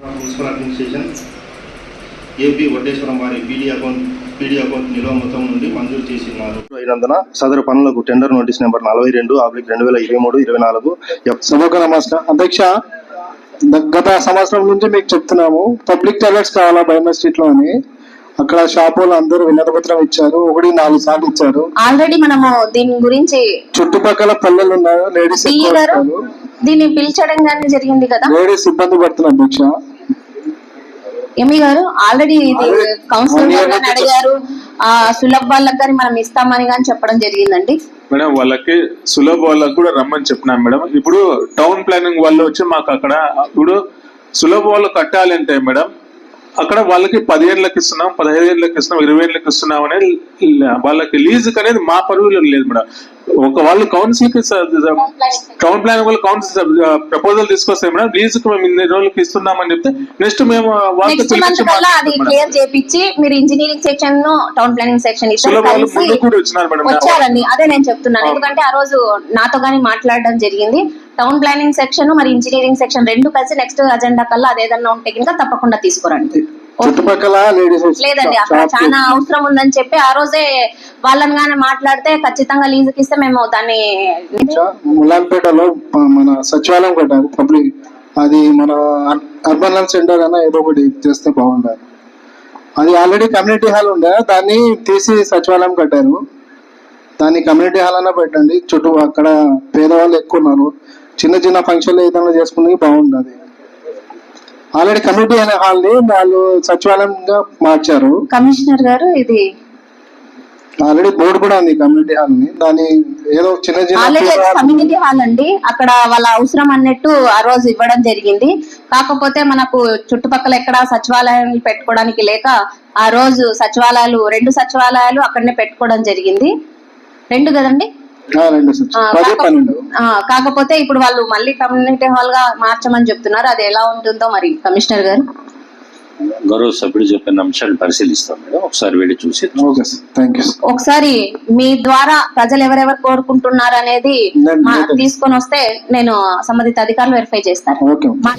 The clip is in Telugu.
మున్సిపల్ అడ్మినిస్ట్రేషన్ ఏపీ వడ్డేశ్వరం వారి పీడీ అకౌంట్ పీడీ అకౌంట్ నిల్వ మొత్తం నుండి మంజూరు చేసినారు. అయినందున సదరు పనులకు టెండర్ నోటీస్ నెంబర్ నలభై రెండు ఆబ్లిక్ రెండు వేల ఇరవై మూడు ఇరవై నాలుగు సభకు నమస్కారం. అధ్యక్ష గత సంవత్సరం నుంచి మీకు చెప్తున్నాము పబ్లిక్ టాయిలెట్స్ కావాలా బైమ స్ట్రీట్లో అని. అక్కడ షాప్ వాళ్ళు అందరూ వినతి పత్రం ఇచ్చారు ఒకటి నాలుగు సార్లు ఇచ్చారు. ఆల్రెడీ మనము దీని గురించి చుట్టుపక్కల పల్లెలు ఉన్నారు లేడీస్ దీన్ని పిలిచడం కానీ జరిగింది కదా? లేడీస్ ఇబ్బంది పడుతున్నారు అధ్యక్ష. ఎమి గారు ఆల్రెడీ ఇది కౌన్సిలర్ గారు అడిగారు. ఆ సులభ్ వాళ్ళకి కానీ మనం ఇస్తామని కానీ చెప్పడం జరిగిందండి. మేడం వాళ్ళకి సులభ వాళ్ళకి కూడా రమ్మని చెప్పినాం మేడం. ఇప్పుడు టౌన్ ప్లానింగ్ వాళ్ళు వచ్చి మాకు అక్కడ ఇప్పుడు సులభ వాళ్ళు కట్టాలంటే మేడం అక్కడ వాళ్ళకి పదిహేనులకు ఇస్తున్నాం పదహైదు ఏళ్ళకి ఇస్తున్నాం ఇరవై ఏళ్ళకి ఇస్తున్నాం అనేది వాళ్ళకి లీజుకి అనేది మా పరువులో లేదు మేడం. ఒక వాళ్ళు కౌన్సిల్కి టౌన్ ప్లానింగ్ వాళ్ళు కౌన్సిల్ ప్రపోజల్ తీసుకొస్తే మేడం లీజుకి మేము ఇన్ని రోజులకి ఇస్తున్నామని చెప్తే నెక్స్ట్ మేము చేపించి మీరు ఇంజనీరింగ్ సెక్షన్ను టౌన్ ప్లానింగ్ సెక్షన్ వచ్చారండి. అదే నేను చెప్తున్నాను. ఎందుకంటే ఆ రోజు నాతో గానీ మాట్లాడడం జరిగింది. టౌన్ ప్లానింగ్ సెక్షన్ మరి ఇంజనీరింగ్ సెక్షన్ రెండు కలిసి నెక్స్ట్ అజెండా కల్లా అదేదన్నా ఉంటే కనుక తప్పకుండా తీసుకురండి. చుట్టుపక్కల లేదండి అక్కడ చాలా అవసరం ఉందని చెప్పి ఆ రోజే వాళ్ళని గానీ మాట్లాడితే ఖచ్చితంగా లీజుకి ఇస్తే మేము దాన్ని ములాన్పేటలో ప- మన సచివాలయం కట్టారు పబ్లిక్ అది మన అర్- అర్బన్ హెల్త్ సెంటర్ అన్న ఏదో ఒకటి చేస్తే బాగుండాలి. అది ఆల్రెడీ కమ్యూనిటీ హాల్ ఉండే దాన్ని తీసి సచివాలయం కట్టారు. దాన్ని కమ్యూనిటీ హాల్ అన్న పెట్టండి. చుట్టూ అక్కడ పేదవాళ్ళు ఎక్కువ ఉన్నారు. చిన్న చిన్న ఫంక్షన్లు ఏదైనా చేసుకునే బాగుండదు ఆల్రెడీ కమ్యూనిటీ అనే హాల్ని వాళ్ళు సచివాలయంగా మార్చారు. కమిషనర్ గారు ఇది? ఆల్రెడీ బోర్డు కూడా ఉంది కమ్యూనిటీ హాల్ని. దాన్ని ఏదో చిన్న కమ్యూనిటీ హాల్ అండి. అక్కడ వాళ్ళ అవసరం అన్నట్టు ఆ రోజు ఇవ్వడం జరిగింది. కాకపోతే మనకు చుట్టుపక్కల ఎక్కడ సచివాలయాలు పెట్టుకోవడానికి లేక ఆ రోజు సచివాలయాలు రెండు సచివాలయాలు అక్కడనే పెట్టుకోవడం జరిగింది. రెండు కదండి? కాకపోతే ఇప్పుడు వాళ్ళు మళ్ళీ కమ్యూనిటీ హాల్గా మార్చమని చెప్తున్నారు. అది ఎలా ఉంటుందో మరి కమిషనర్ గారు? గౌరవ సభ్యుడు చెప్పిన అంశాన్ని పరిశీలిస్తాం మేడం. ఒకసారి వెళ్ళి చూసి ఒకసారి మీ ద్వారా ప్రజలు ఎవరెవరు కోరుకుంటున్నారు అనేది తీసుకొని వస్తే నేను సంబంధిత అధికారులు వెరిఫై మా-